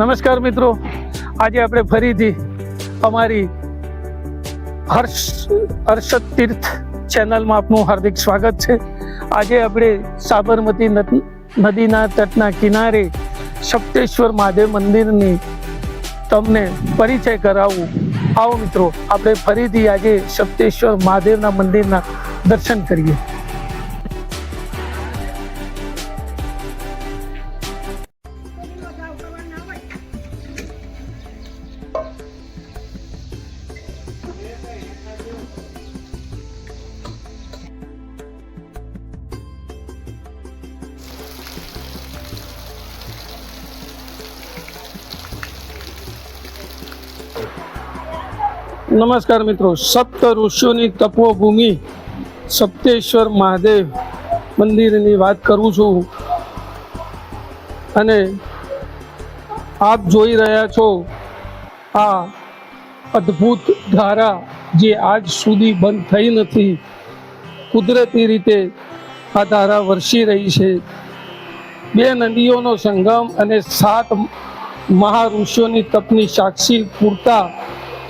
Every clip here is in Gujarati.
નમસ્કાર મિત્રો. આજે આપણે ફરીથી અમારી હર્ષ હર્ષદ તીર્થ ચેનલમાં આપનું હાર્દિક સ્વાગત છે. આજે આપણે સાબરમતી નદ- નદીના તટના કિનારે સપ્તેશ્વર મહાદેવ મંદિરની તમને પરિચય કરાવું. આવો મિત્રો, આપણે ફરીથી આજે સપ્તેશ્વર મહાદેવના મંદિરના દર્શન કરીએ. નમસ્કાર મિત્રો. સપ્ત ઋષિઓની તપોભૂમિ સપ્તેશ્વર મહાદેવ મંદિરની વાત કરું છું. અને આપ જોઈ રહ્યા છો આ અદ્ભુત ધારા જે આજ સુધી બંધ થઈ નથી. કુદરતી રીતે આ ધારા વરસી રહી છે. બે નદીઓનો સંગમ અને સાત મહાઋષિઓની તપની સાક્ષી પૂરતા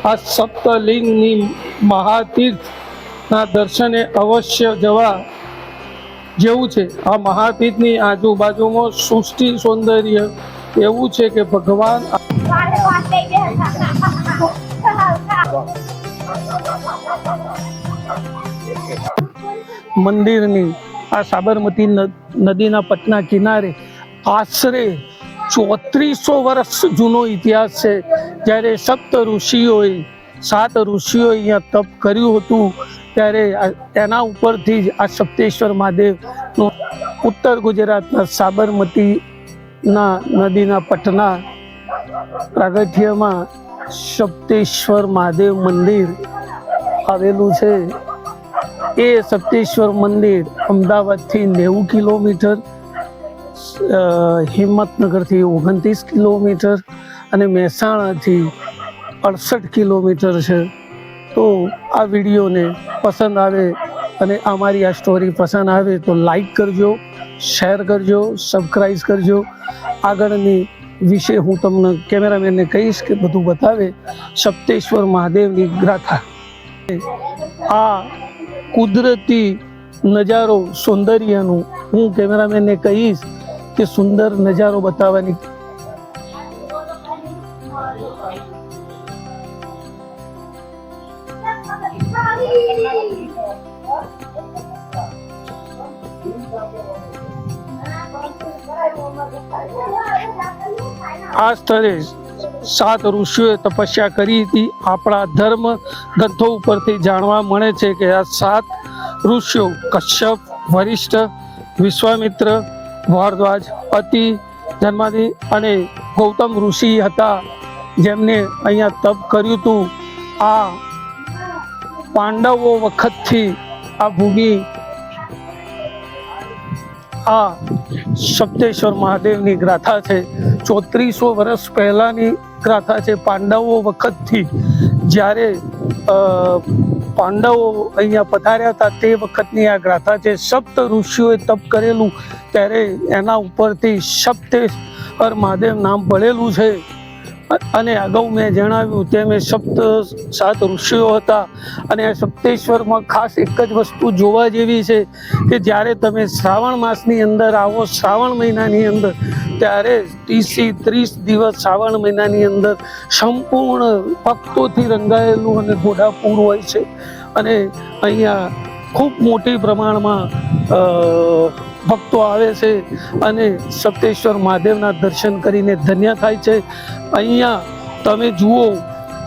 આ સપ્તલિંગની મહાતીર્થના દર્શને અવશ્ય જવા જેવું છે. આ મહાતીર્થની આજુબાજુમાં સૃષ્ટિ સૌંદર્ય એવું છે કે ભગવાન મંદિરની, આ સાબરમતી નદીના પટના કિનારે આશરે ચોત્રીસો વર્ષ જૂનો ઇતિહાસ છે. જ્યારે સપ્ત ઋષિઓએ સાત ઋષિઓએ અહીંયા તપ કર્યું હતું, ત્યારે તેના ઉપરથી જ આ સપ્તેશ્વર મહાદેવનું ઉત્તર ગુજરાતના સાબરમતીના નદીના પટના પ્રાગઠ્યમાં સપ્તેશ્વર મહાદેવ મંદિર આવેલું છે. એ સપ્તેશ્વર મંદિર અમદાવાદથી નેવું કિલોમીટર હિંમતનગરથી ઓગણત્રીસ કિલોમીટર અને મહેસાણાથી અડસઠ કિલોમીટર છે. તો આ વિડીયોને પસંદ આવે અને અમારી આ સ્ટોરી પસંદ આવે તો લાઈક કરજો, શેર કરજો સબસ્ક્રાઈબ કરજો. આગળની વિશે હું તમને કેમેરામેનને કહીશ કે બધું બતાવે સપ્તેશ્વર મહાદેવની ગાથા. આ કુદરતી નજારો, સૌંદર્યનું હું કેમેરામેનને કહીશ કે સુંદર નજારો બતાવવાની? આ સ્થળે સાત ઋષિઓએ તપસ્યા કરી હતી. આપણા ધર્મ ગ્રંથો ઉપરથી જાણવા મળે છે કે આ સાત ઋષિઓ કશ્યપ, વરિષ્ઠ, વિશ્વામિત્ર ભારદ્વાજ અતિ જન્માદિ અને ગૌતમ ઋષિ હતા. જેમને અહીંયા તપ કર્યું હતું. આ પાંડવો વખતથી આ ભૂમિ આ સપ્તેશ્વર મહાદેવની ગાથા છે. ચોત્રીસો વર્ષ પહેલાની ગાથા છે પાંડવો વખતથી. જ્યારે પાંડવો અહીંયા પધાર્યા હતા તે વખતની આ ગાથા છે સપ્ત ઋષિઓએ તપ કરેલું, ત્યારે એના ઉપરથી સપ્તેશ્વર મહાદેવ નામ પડેલું છે. અને અગાઉ મેં જણાવ્યું તેમ એ સપ્ત સાત ઋષિઓ હતા અને આ સપ્તેશ્વરમાં ખાસ એક જ વસ્તુ જોવા જેવી છે કે જ્યારે તમે શ્રાવણ માસની અંદર આવો, શ્રાવણ મહિનાની અંદર, ત્યારે ત્રીસથી ત્રીસ દિવસ શ્રાવણ મહિનાની અંદર સંપૂર્ણ ભક્તોથી રંગાયેલું અને ઘોડાપૂર હોય છે. અને અહીંયા ખૂબ મોટી પ્રમાણમાં ભક્તો આવે છે અને સપ્તેશ્વર મહાદેવના દર્શન કરીને ધન્ય થાય છે. અહીંયા તમે જુઓ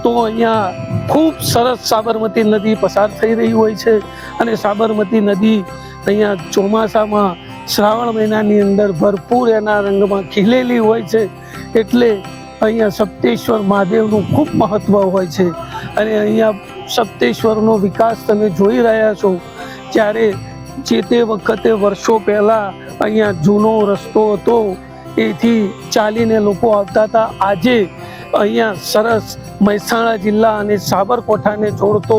તો અહીંયા ખૂબ સરસ સાબરમતી નદી પસાર થઈ રહી હોય છે અને સાબરમતી નદી અહીંયા ચોમાસામાં શ્રાવણ મહિનાની અંદર ભરપૂર એના રંગમાં ખીલેલી હોય છે. એટલે અહીંયા સપ્તેશ્વર મહાદેવનું ખૂબ મહત્વ હોય છે. અને અહીંયા સપ્તેશ્વરનો વિકાસ તમે જોઈ રહ્યા છો. જ્યારે જે તે વખતે વર્ષો પહેલાં અહીંયા જૂનો રસ્તો હતો, એથી ચાલીને લોકો આવતા હતા. આજે અહીંયા સરસ મહેસાણા જિલ્લા અને સાબરકોઠાને જોડતો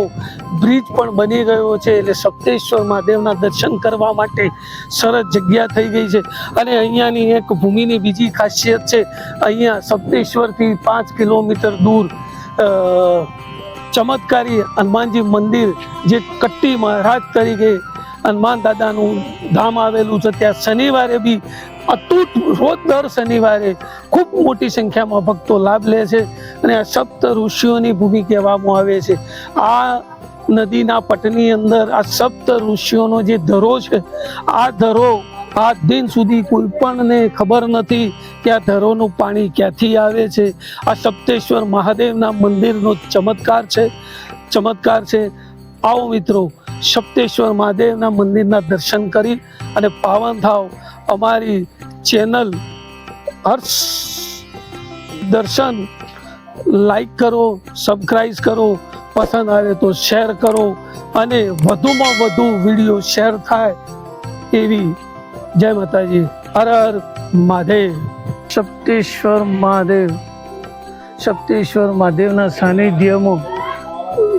બ્રિજ પણ બની ગયો છે. એટલે સપ્તેશ્વર મહાદેવના દર્શન કરવા માટે સરસ જગ્યા થઈ ગઈ છે. અને અહીંયાની એક ભૂમિની બીજી ખાસિયત છે, અહીંયા સપ્તેશ્વરથી પાંચ કિલોમીટર દૂર ચમત્કારી હનુમાનજી મંદિર જે કટ્ટી મહારાજ તરીકે હનુમાન દાદાનું ધામ આવેલું છે. ત્યાં શનિવારે બી અતૂટ રોજ દર શનિવારે ખૂબ મોટી સંખ્યામાં ભક્તો લાભ લે છે અને આ સપ્ત ઋષિઓની ભૂમિ કહેવામાં આવે છે. આ નદીના પટની અંદર આ સપ્ત ઋષિઓનો જે ધરો છે, આ ધરો આ દિન સુધી કોઈ પણને ખબર નથી કે આ ધરોનું પાણી ક્યાંથી આવે છે. આ સપ્તેશ્વર મહાદેવના મંદિરનો ચમત્કાર છે ચમત્કાર છે. આવો મિત્રો સપ્તેશ્વર મહાદેવના મંદિરના દર્શન કરી અને પાવન થાવ અમારી ચેનલ હર્ષ દર્શન લાઈક કરો સબસ્ક્રાઈબ કરો, પસંદ આવે તો શેર કરો અને વધુમાં વધુ વીડિયો શેર થાય એવી જય માતાજી. હર હર મહાદેવ. સપ્તેશ્વર મહાદેવ. સપ્તેશ્વર મહાદેવના સાનિધ્યમાં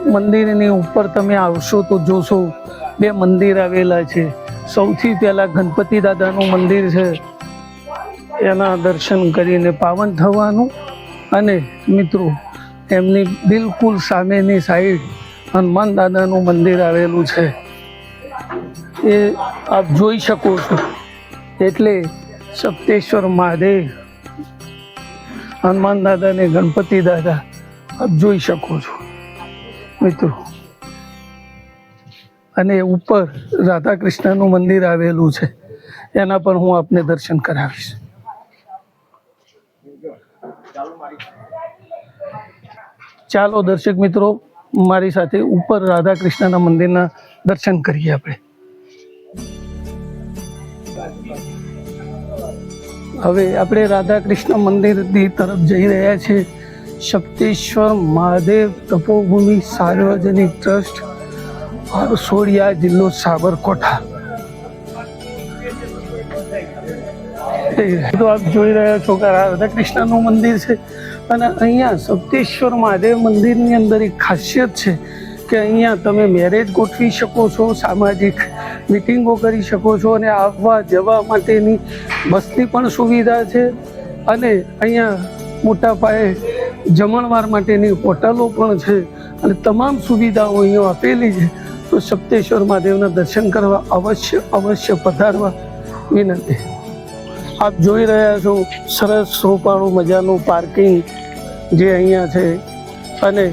મંદિરની ઉપર તમે આવશો તો જોશો બે મંદિર આવેલા છે. સૌથી પહેલા ગણપતિ દાદાનું મંદિર છે. એના દર્શન કરીને પાવન થવાનું અને મિત્રો, એમની બિલકુલ સામેની સાઈડ હનુમાન દાદાનું મંદિર આવેલું છે. એ આપ જોઈ શકો છો. એટલે સપ્તેશ્વર મહાદેવ, હનુમાન દાદા ને ગણપતિ દાદા આપ જોઈ શકો છો. મિત્રો. અને ઉપર રાધા કૃષ્ણનું મંદિર આવેલું છે. એના પણ હું આપને દર્શન કરાવીશ. ચાલો દર્શક મિત્રો, મારી સાથે ઉપર રાધા કૃષ્ણના મંદિરના દર્શન કરીએ આપણે. હવે આપણે રાધા કૃષ્ણ મંદિરની તરફ જઈ રહ્યા છીએ. સપ્તેશ્વર મહાદેવ તપોભૂમિ સાર્વજનિક ટ્રસ્ટ સોડિયા જિલ્લો સાબરકોઠા. તો આપ જોઈ રહ્યા છો કે રાધા કૃષ્ણનું મંદિર છે અને અહીંયા સપ્તેશ્વર મહાદેવ મંદિરની અંદર એક ખાસિયત છે કે અહીંયા તમે મેરેજ ગોઠવી શકો છો, સામાજિક મિટિંગો કરી શકો છો અને આવવા જવા માટેની બસની પણ સુવિધા છે. અને અહીંયા મોટા પાયે જમણવાર માટેની હોટલો પણ છે અને તમામ સુવિધાઓ અહીંયા આપેલી છે. તો સપ્તેશ્વર મહાદેવના દર્શન કરવા અવશ્ય અવશ્ય પધારવા વિનંતી. આપ જોઈ રહ્યા છો સરસ સોપાળું મજાનું પાર્કિંગ જે અહીંયા છે અને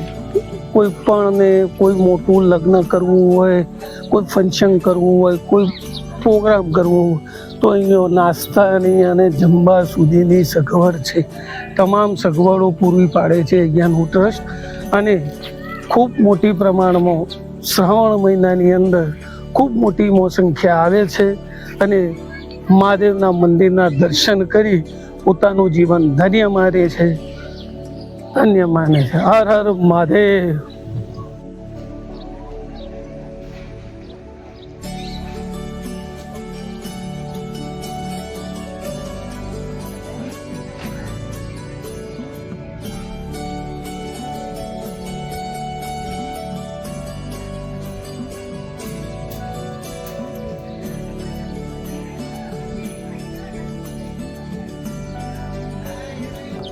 કોઈ પણને કોઈ મોટું લગ્ન કરવું હોય, કોઈ ફંક્શન કરવું હોય, કોઈ પ્રોગ્રામ કરવો હોય તો અહીંયા નાસ્તાની અને જમવા સુધીની સગવડ છે. તમામ સગવડો પૂરી પાડે છે અહીંયાનું ટ્રસ્ટ અને ખૂબ મોટી પ્રમાણમાં શ્રાવણ મહિનાની અંદર ખૂબ મોટી મો સંખ્યા આવે છે અને મહાદેવના મંદિરના દર્શન કરી પોતાનું જીવન ધન્ય માને છે. ધન્ય માને છે. હર હર મહાદેવ.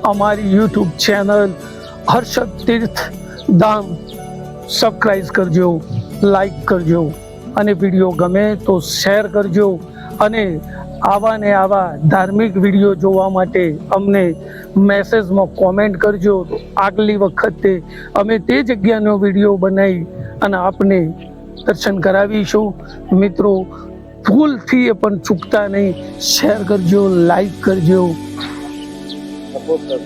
અમારી YouTube channel Harshad Tirth Dham subscribe કરજો લાઈક કરજો અને વીડિયો ગમે તો શેર કરજો અને આવા ને આવા ધાર્મિક વીડિયો જોવા માટે અમને મેસેજમાં કોમેન્ટ કરજો. તો આગલી વખતે અમે તે જગ્યાનો વીડિયો બનાવી અને આપને દર્શન કરાવીશું. મિત્રો, ભૂલથી એ પણ ચૂકતા નહીં. શેર કરજો લાઈક કરજો.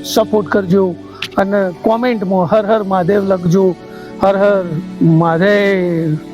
સપોર્ટ કરજો. અને કોમેન્ટમાં હર હર મહાદેવ લખજો. હર હર મહાદેવ.